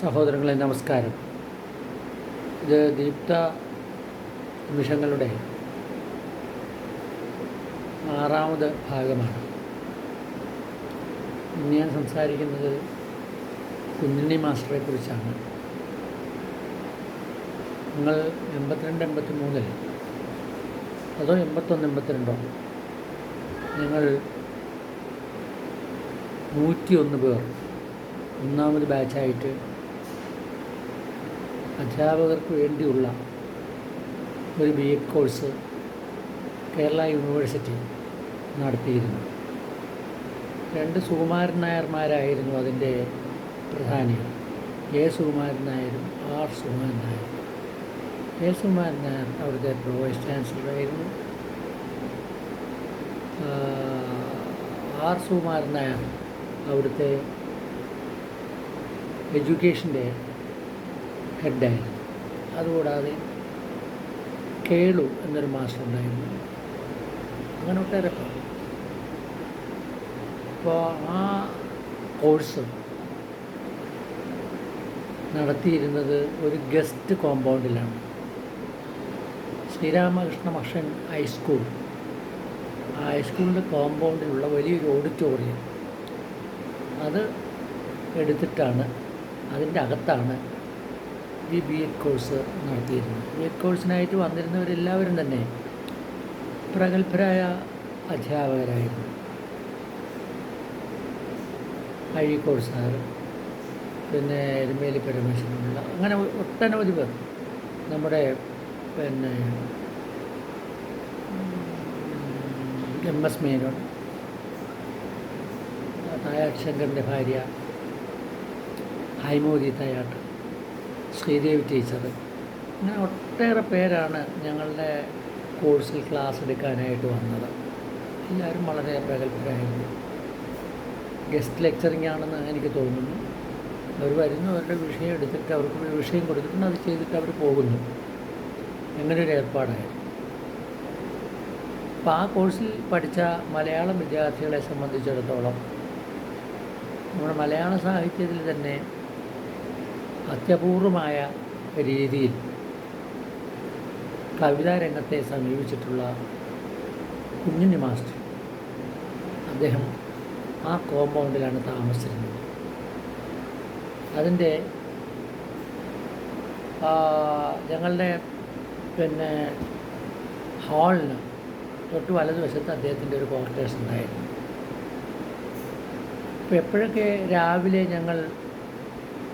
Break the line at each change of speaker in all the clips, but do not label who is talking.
സഹോദരങ്ങളെ നമസ്കാരം. ഇത് ദീപ്ത നിമിഷങ്ങളുടെ ആറാമത് ഭാഗമാണ്. ഇന്ന് ഞാൻ സംസാരിക്കുന്നത് കുഞ്ഞുണ്ണി മാസ്റ്ററെ കുറിച്ചാണ്. നിങ്ങൾ എൺപത്തിരണ്ട് എൺപത്തി മൂന്നിൽ അതോ എൺപത്തൊന്ന് എൺപത്തിരണ്ടോ? നിങ്ങൾ നൂറ്റിയൊന്ന് പേർ ഒന്നാമത് ബാച്ചായിട്ട് അധ്യാപകർക്ക് വേണ്ടിയുള്ള ഒരു B Ed course Kerala university നടത്തിയിരുന്നു. രണ്ട് സുകുമാരൻ നായർമാരായിരുന്നു അതിന്റെ പ്രധാനികൾ എ സുകുമാരൻ നായരും ആർ സുകുമാരൻ നായരും. എ സുകുമാരൻ നായർ അവിടുത്തെ വൈസ് ചാൻസലറായിരുന്നു ആർ സുകുമാരൻ നായർ അവിടുത്തെ എഡ്യൂക്കേഷന്റെ ഹെഡായിരുന്നു അതുകൂടാതെ കേളു എന്നൊരു മാസ്റ്റർ ഉണ്ടായിരുന്നു. അങ്ങനെ ഒട്ടേറെ പേർ. അപ്പോൾ ആ കോഴ്സ് നടത്തിയിരുന്നത് ഒരു ഗസ്റ്റ് കോമ്പൗണ്ടിലാണ്. ശ്രീരാമകൃഷ്ണ മഷൻ ഹൈസ്കൂൾ ആ ഹൈസ്കൂളിന്റെ കോമ്പൗണ്ടിലുള്ള വലിയൊരു ഓഡിറ്റോറിയം. അത് എടുത്തിട്ടാണ് അതിന്റെ അകത്താണ് ഈ ബി എഡ് കോഴ്സ് നടത്തിയിരുന്നു. ബി എഡ് കോഴ്സിനായിട്ട് വന്നിരുന്നവരെല്ലാവരും തന്നെ പ്രഗത്ഭരായ അധ്യാപകരായിരുന്നു. അഴീക്കോട് സാർ പിന്നെ എരുമേലി പരമേശ്വരനുള്ള അങ്ങനെ ഒട്ടനവധി പേർ നമ്മുടെ പിന്നെ എം എസ് മേനോൻ നായാട്ട് ശങ്കറിന്റെ ഭാര്യ ഹൈമോദി തയ്യാട്ട് ശ്രീദേവി ടീച്ചർ. അങ്ങനെ ഒട്ടേറെ പേരാണ് ഞങ്ങളുടെ കോഴ്സിൽ ക്ലാസ് എടുക്കാനായിട്ട് വന്നത്. എല്ലാവരും വളരെ പ്രഗത്ഭരായിരുന്നു ഗസ്റ്റ് ലെക്ചറിങ് ആണെന്ന് എനിക്ക് തോന്നുന്നു. അവർ വരുന്നു അവരുടെ വിഷയം എടുത്തിട്ട് അവർക്ക് ഒരു വിഷയം കൊടുത്തിട്ടുണ്ട് അത് ചെയ്തിട്ട് അവർ പോകുന്നു. അങ്ങനെ ഒരു ഏർപ്പാടായിരുന്നു. അപ്പോൾ ആ കോഴ്സിൽ പഠിച്ച മലയാളം വിദ്യാർത്ഥികളെ സംബന്ധിച്ചിടത്തോളം നമ്മുടെ മലയാള സാഹിത്യത്തിൽ തന്നെ അത്യപൂർവമായ രീതിയിൽ കവിതാരംഗത്തെ സമീപിച്ചിട്ടുള്ള കുഞ്ഞുണ്ണി മാസ്റ്റർ. അദ്ദേഹം ആ കോമ്പൗണ്ടിലാണ് താമസിച്ചിരുന്നത്. അതിന്റെ ഞങ്ങളുടെ പിന്നെ ഹാളിന് തൊട്ട് വലതുവശത്ത് അദ്ദേഹത്തിന്റെ ഒരു ക്വാർട്ടേഴ്സ് ഉണ്ടായിരുന്നു. അപ്പോൾ എപ്പോഴൊക്കെ രാവിലെ ഞങ്ങൾ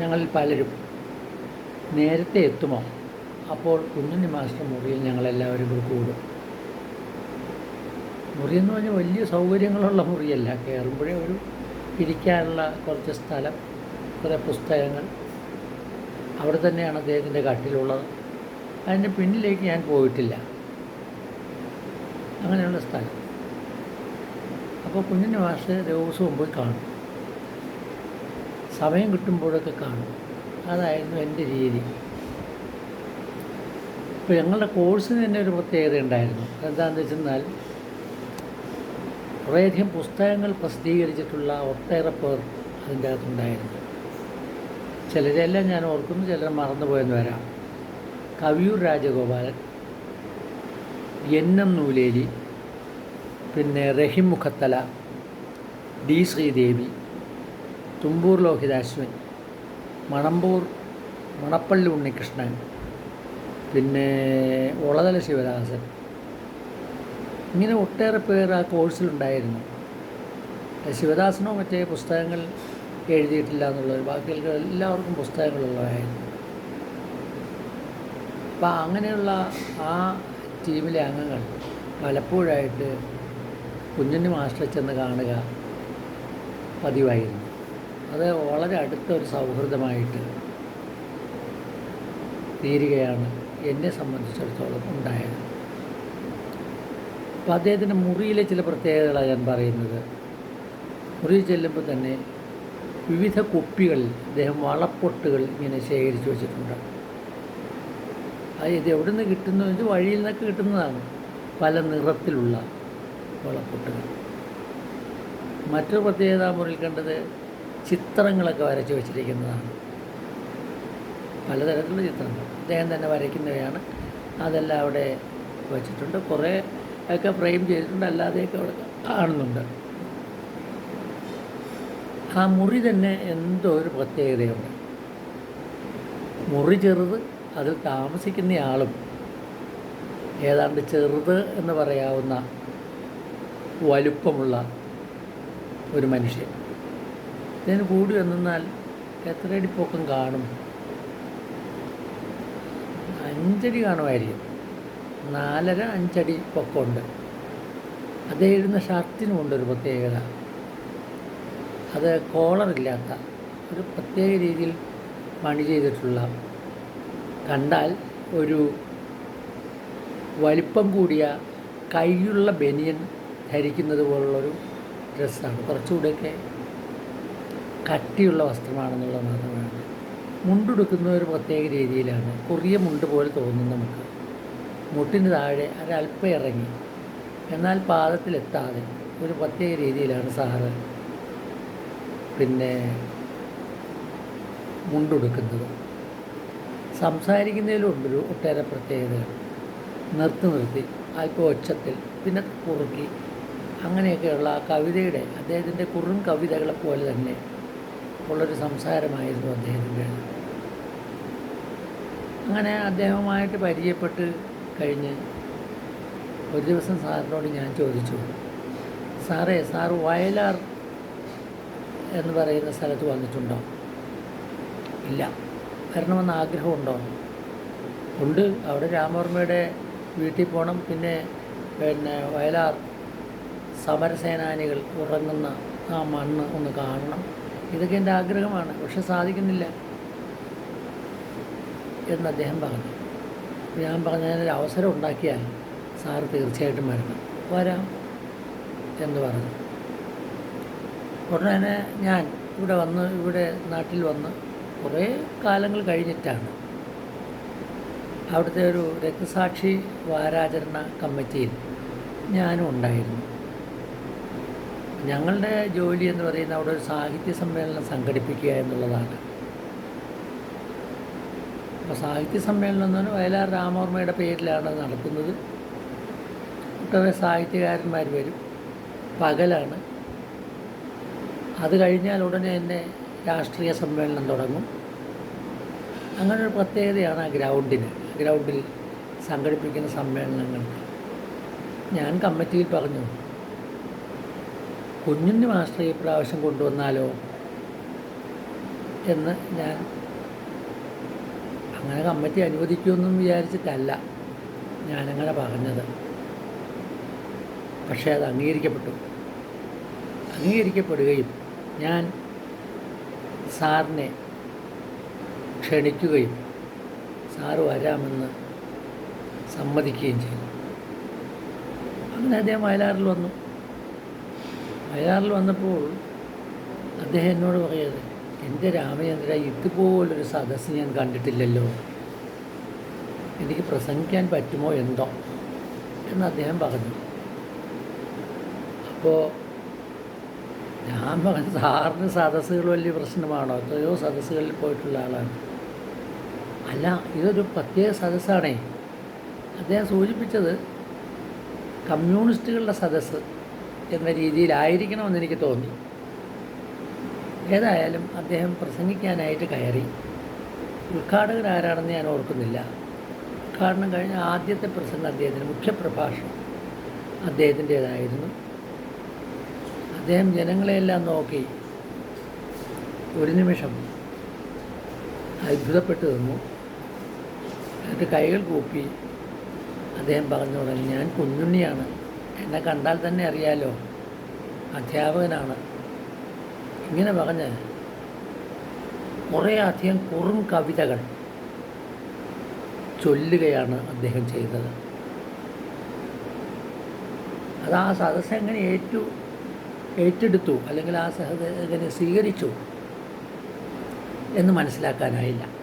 ഞങ്ങളിൽ പലരും നേരത്തെ എത്തുമോ? അപ്പോൾ കുഞ്ഞുണ്ണി മാസ്റ്റർ മുറിയിൽ ഞങ്ങളെല്ലാവരും കൂടി കൂടും. മുറി എന്ന് പറഞ്ഞാൽ വലിയ സൗകര്യങ്ങളുള്ള മുറിയല്ല. കയറുമ്പോഴേ ഒരു ഇരിക്കാനുള്ള കുറച്ച് സ്ഥലം കുറേ പുസ്തകങ്ങൾ. അവിടെ തന്നെയാണ് അദ്ദേഹത്തിന്റെ കട്ടിലുള്ളത്. അതിന്റെ പിന്നിലേക്ക് ഞാൻ പോയിട്ടില്ല. അങ്ങനെയുള്ള സ്ഥലം. അപ്പോൾ കുഞ്ഞിന്റെ മാഷ് ദിവസവും പോയി കാണും. സമയം കിട്ടുമ്പോഴൊക്കെ കാണും. അതായിരുന്നു എന്റെ രീതി. ഇപ്പോൾ ഞങ്ങളുടെ കോഴ്സിന് തന്നെ ഒരു പ്രത്യേകത ഉണ്ടായിരുന്നു. എന്താണെന്ന് വെച്ചെന്നാൽ കുറേയധികം പുസ്തകങ്ങൾ പ്രസിദ്ധീകരിച്ചിട്ടുള്ള ഒട്ടേറെ പേർ അതിന്റെ അകത്തുണ്ടായിരുന്നു. ചിലരെല്ലാം ഞാൻ ഓർക്കുന്നു ചിലർ മറന്നുപോയെന്ന് വരാം. കവിയൂർ രാജഗോപാലൻ എൻ എം നൂലേലി പിന്നെ റഹിം മുഖത്തല ഡി ശ്രീദേവി തുമ്പൂർ ലോഹിതാശ്വൻ മണമ്പൂർ മണപ്പള്ളി ഉണ്ണികൃഷ്ണൻ പിന്നെ ഒളതല ശിവദാസൻ. ഇങ്ങനെ ഒട്ടേറെ പേർ ആ കോഴ്സിലുണ്ടായിരുന്നു ശിവദാസനോ മറ്റേ പുസ്തകങ്ങൾ എഴുതിയിട്ടില്ല എന്നുള്ളത് ബാക്കിയുള്ള എല്ലാവർക്കും പുസ്തകങ്ങളുള്ളതായിരുന്നു. അപ്പം അങ്ങനെയുള്ള ആ ടീമിലെ അംഗങ്ങൾ പലപ്പോഴായിട്ട് കുഞ്ഞുണ്ണി മാസ്റ്ററെ ചെന്ന് കാണുക പതിവായിരുന്നു. അത് വളരെ അടുത്ത ഒരു സൗഹൃദമായിട്ട് തീരുകയാണ് എന്നെ സംബന്ധിച്ചിടത്തോളം ഉണ്ടായത്. അപ്പോൾ അദ്ദേഹത്തിന്റെ മുറിയിലെ ചില പ്രത്യേകതകളാണ് ഞാൻ പറയുന്നത്. മുറിയിൽ ചെല്ലുമ്പോൾ തന്നെ വിവിധ കുപ്പികളിൽ അദ്ദേഹം വളപ്പൊട്ടുകൾ ഇങ്ങനെ ശേഖരിച്ചു വെച്ചിട്ടുണ്ട്. അത് എവിടെ നിന്ന് കിട്ടുന്നു? വെച്ചാൽ വഴിയിൽ നിന്നൊക്കെ കിട്ടുന്നതാണ്. പല നിറത്തിലുള്ള വളപ്പൊട്ടുകൾ. മറ്റൊരു പ്രത്യേകത മുറിയിൽ കണ്ടത് ചിത്രങ്ങളൊക്കെ വരച്ച് വെച്ചിരിക്കുന്നതാണ്. പലതരത്തിലുള്ള ചിത്രങ്ങൾ. അദ്ദേഹം തന്നെ വരയ്ക്കുന്നവയാണ്. അതെല്ലാം അവിടെ വച്ചിട്ടുണ്ട്. കുറേ ഒക്കെ ഫ്രെയിം ചെയ്തിട്ടുണ്ട്. അല്ലാതെയൊക്കെ അവിടെ കാണുന്നുണ്ട്. ആ മുറി തന്നെ എന്തോ ഒരു പ്രത്യേകതയുണ്ട്. മുറി ചെറുത് അതിൽ താമസിക്കുന്ന ആളും ഏതാണ്ട് ചെറുത് എന്ന് പറയാവുന്ന വലുപ്പമുള്ള ഒരു മനുഷ്യൻ. ഇതിന് കൂടി വന്നാൽ എത്രയടി പൊക്കം കാണും? അഞ്ചടി കാണുമായിരിക്കും. നാലര അഞ്ചടി പൊക്കമുണ്ട്. അതേ ഇടുന്ന ഷർട്ടിനുമുണ്ട് ഒരു പ്രത്യേകത. അത് കോളറില്ലാത്ത ഒരു പ്രത്യേക രീതിയിൽ പണി ചെയ്തിട്ടുള്ള കണ്ടാൽ ഒരു വലിപ്പം കൂടിയ കൈയുള്ള ബനിയൻ ധരിക്കുന്നത് പോലുള്ളൊരു ഡ്രസ്സാണ് കുറച്ചുകൂടെയൊക്കെ കട്ടിയുള്ള വസ്ത്രമാണെന്നുള്ളത് മാത്രമാണ് മുണ്ടുടുക്കുന്ന ഒരു പ്രത്യേക രീതിയിലാണ്. കുറിയ മുണ്ട് പോലെ തോന്നും നമുക്ക്. മുട്ടിന് താഴെ ഒരല്പം ഇറങ്ങി. എന്നാൽ പാദത്തിലെത്താതെ ഒരു പ്രത്യേക രീതിയിലാണ് സാറ് പിന്നെ മുണ്ടുടുക്കുന്നത്. സംസാരിക്കുന്നതിലുണ്ടൊരു ഒട്ടേറെ പ്രത്യേകതകൾ. നിർത്തി നിർത്തി അല്പം ഒച്ചത്തിൽ പിന്നെ കുറുക്കി. അങ്ങനെയൊക്കെയുള്ള ആ കവിതയുടെ അദ്ദേഹത്തിന്റെ കുറും കവിതകളെ പോലെ തന്നെ ഉള്ളൊരു സംസാരമായിരുന്നു അദ്ദേഹത്തിന്റെ. അങ്ങനെ അദ്ദേഹവുമായിട്ട് പരിചയപ്പെട്ട് കഴിഞ്ഞ് ഒരു ദിവസം സാറിനോട് ഞാൻ ചോദിച്ചു സാറേ സാർ വയലാർ എന്ന് പറയുന്ന സ്ഥലത്ത് വന്നിട്ടുണ്ടോ? ഇല്ല. വരണമെന്ന് ആഗ്രഹമുണ്ടോ? ഉണ്ട്. അവിടെ രാമവർമ്മയുടെ വീട്ടിൽ പോകണം പിന്നെ പിന്നെ വയലാർ സമരസേനാനികൾ ഉറങ്ങുന്ന ആ മണ്ണ് ഒന്ന് കാണണം. ഇതൊക്കെ എന്റെ ആഗ്രഹമാണ്. പക്ഷെ സാധിക്കുന്നില്ല എന്ന് അദ്ദേഹം പറഞ്ഞു. ഞാൻ പറഞ്ഞ ഒരു അവസരം ഉണ്ടാക്കിയാൽ സാറ് തീർച്ചയായിട്ടും വരണം. വരാം എന്ന് പറഞ്ഞു. ഉടനെ ഞാൻ ഇവിടെ വന്ന് ഇവിടെ നാട്ടിൽ വന്ന് കുറേ കാലങ്ങൾ കഴിഞ്ഞിട്ടാണ് അവിടുത്തെ ഒരു രക്തസാക്ഷി വാരാചരണ കമ്മിറ്റിയിൽ ഞാനും ഉണ്ടായിരുന്നു. ഞങ്ങളുടെ ജോലി എന്ന് പറയുന്ന അവിടെ ഒരു സാഹിത്യ സമ്മേളനം സംഘടിപ്പിക്കുക എന്നുള്ളതാണ്. അപ്പോൾ സാഹിത്യ സമ്മേളനം എന്ന് പറഞ്ഞാൽ വയലാർ രാമവർമ്മയുടെ പേരിലാണ് നടക്കുന്നത്. ഒട്ടേറെ സാഹിത്യകാരന്മാർ വരും. പകലാണ്. അത് കഴിഞ്ഞാൽ ഉടനെ തന്നെ രാഷ്ട്രീയ സമ്മേളനം തുടങ്ങും. അങ്ങനൊരു പ്രത്യേകതയാണ് ആ ഗ്രൗണ്ടിന്. ഗ്രൗണ്ടിൽ സംഘടിപ്പിക്കുന്ന സമ്മേളനങ്ങൾക്ക്. ഞാൻ കമ്മിറ്റിയിൽ പറഞ്ഞു കുഞ്ഞുണ്ണി മാസ്റ്റർ ഈ പ്രാവശ്യം കൊണ്ടുവന്നാലോ എന്ന് ഞാൻ അങ്ങനെ കമ്മിറ്റി അനുവദിക്കുമെന്നും വിചാരിച്ചിട്ടല്ല ഞാനങ്ങനെ പറഞ്ഞത്. പക്ഷേ അത് അംഗീകരിക്കപ്പെട്ടു. അംഗീകരിക്കപ്പെടുകയും ഞാൻ സാറിനെ ക്ഷണിക്കുകയും സാറ് വരാമെന്ന് സമ്മതിക്കുകയും ചെയ്തു. അങ്ങനെ അദ്ദേഹം വയലാറിൽ വന്നു. വയലാറിൽ വന്നപ്പോൾ അദ്ദേഹം എന്നോട് പറയുന്നത് എന്റെ രാമചന്ദ്ര ഇതുപോലൊരു സദസ്സ് ഞാൻ കണ്ടിട്ടില്ലല്ലോ. എനിക്ക് പ്രസംഗിക്കാൻ പറ്റുമോ എന്തോ? എന്ന് അദ്ദേഹം പറഞ്ഞു. അപ്പോൾ ഞാൻ പറഞ്ഞു സാറിന് സദസ്സുകൾ വലിയ പ്രശ്നമാണോ? എത്രയോ സദസ്സുകളിൽ പോയിട്ടുള്ള ആളാണ്. അല്ല ഇതൊരു പ്രത്യേക സദസ്സാണേ. അദ്ദേഹം സൂചിപ്പിച്ചത് കമ്മ്യൂണിസ്റ്റുകളുടെ സദസ്സ്. എന്ന രീതിയിലായിരിക്കണമെന്ന് എനിക്ക് തോന്നി. ഏതായാലും അദ്ദേഹം പ്രസംഗിക്കാനായിട്ട് കയറി. ഉദ്ഘാടകൻ ആരാണെന്ന് ഞാൻ ഓർക്കുന്നില്ല. ഉദ്ഘാടനം കഴിഞ്ഞ ആദ്യത്തെ പ്രസംഗം അദ്ദേഹത്തിന്റെ മുഖ്യപ്രഭാഷണം അദ്ദേഹത്തിന്റേതായിരുന്നു. അദ്ദേഹം ജനങ്ങളെയെല്ലാം നോക്കി ഒരു നിമിഷം അത്ഭുതപ്പെട്ടു നിന്നു. എന്നിട്ട് കൈകൾ കൂപ്പി അദ്ദേഹം പറഞ്ഞു തുടങ്ങി ഞാൻ കുഞ്ഞുണ്ണിയാണ്. എന്നെ കണ്ടാൽ തന്നെ അറിയാലോ. അധ്യാപകനാണ്. ഇങ്ങനെ പറഞ്ഞ് കുറേ അധികം കുറും കവിതകൾ ചൊല്ലുകയാണ് അദ്ദേഹം ചെയ്തത്. അത് ആ സദസ്സ് എങ്ങനെ ഏറ്റു ഏറ്റെടുത്തു അല്ലെങ്കിൽ ആ സഹത സ്വീകരിച്ചു എന്ന് മനസ്സിലാക്കാനായില്ല.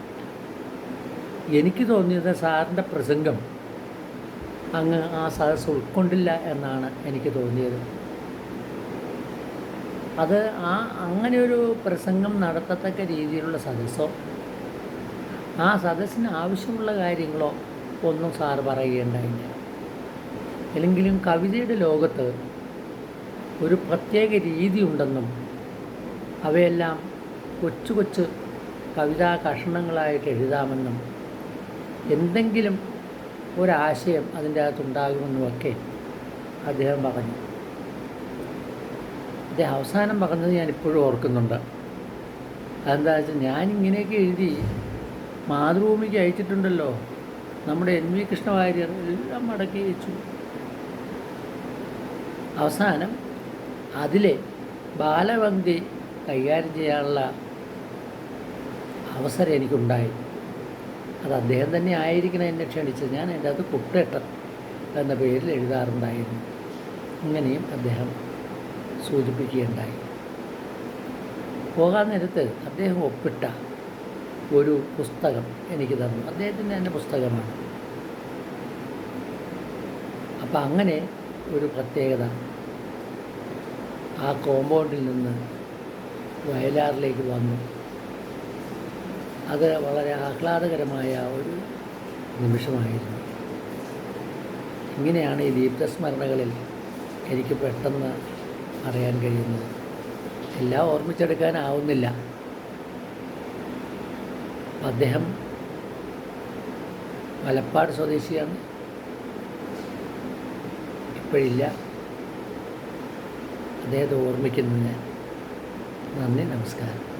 എനിക്ക് തോന്നിയത് സാറിന്റെ പ്രസംഗം അങ്ങ് ആ സദസ് ഉൾക്കൊണ്ടില്ല എന്നാണ് എനിക്ക് തോന്നിയത്. അത് ആ അങ്ങനെ ഒരു പ്രസംഗം നടത്തത്തക്ക രീതിയിലുള്ള സദസ്സോ ആ സദസ്സിന് ആവശ്യമുള്ള കാര്യങ്ങളോ ഒന്നും സാറ് പറയുകയുണ്ടായില്ല. അല്ലെങ്കിലും കവിതയുടെ ലോകത്ത് ഒരു പ്രത്യേക രീതി ഉണ്ടെന്നും അവയെല്ലാം കൊച്ചു കൊച്ചു കവിതാ കഷണങ്ങളായിട്ട് എഴുതാമെന്നും എന്തെങ്കിലും ഒരാശയം അതിന്റെ അകത്തുണ്ടാകുമെന്നുമൊക്കെ അദ്ദേഹം പറഞ്ഞു. അദ്ദേഹം അവസാനം പറഞ്ഞത് ഞാൻ ഇപ്പോഴും ഓർക്കുന്നുണ്ട്. അതെന്താ വെച്ചാൽ ഞാനിങ്ങനെയൊക്കെ എഴുതി മാതൃഭൂമിക്ക് അയച്ചിട്ടുണ്ടല്ലോ. നമ്മുടെ എൻ വി കൃഷ്ണവാര്യർ എല്ലാം മടക്കി വെച്ചു. അവസാനം അതിലെ ബാലവന്തി കൈകാര്യം ചെയ്യാനുള്ള അവസരം എനിക്കുണ്ടായി. അത് അദ്ദേഹം തന്നെ ആയിരിക്കണം എന്നെ ക്ഷണിച്ചത്. ഞാൻ എന്റെ അത് കുട്ടേട്ടൻ എന്ന പേരിൽ എഴുതാറുണ്ടായിരുന്നു. അങ്ങനെയും അദ്ദേഹം സൂചിപ്പിക്കുകയുണ്ടായി. പോകാൻ നേരത്ത് അദ്ദേഹം ഒപ്പിട്ട ഒരു പുസ്തകം എനിക്ക് തന്നു. അദ്ദേഹത്തിന്റെ തന്നെ പുസ്തകമാണ്. അപ്പം അങ്ങനെ ഒരു പ്രത്യേകത ആ കോമ്പൗണ്ടിൽ നിന്ന് വയലാറിലേക്ക് വന്നു. അത് വളരെ ആഹ്ലാദകരമായ ഒരു നിമിഷമായിരുന്നു. ഇങ്ങനെയാണ് ഈ ദീപ്തസ്മരണകളിൽ എനിക്ക് പെട്ടെന്ന് അറിയാൻ കഴിയുന്നത്. എല്ലാം ഓർമ്മിച്ചെടുക്കാനാവുന്നില്ല. അദ്ദേഹം മലപ്പാട് സ്വദേശിയാണ്. ഇപ്പോഴില്ല. അദ്ദേഹത്തെ ഓർമ്മിക്കുന്നു ഞാൻ നന്ദി നമസ്കാരം.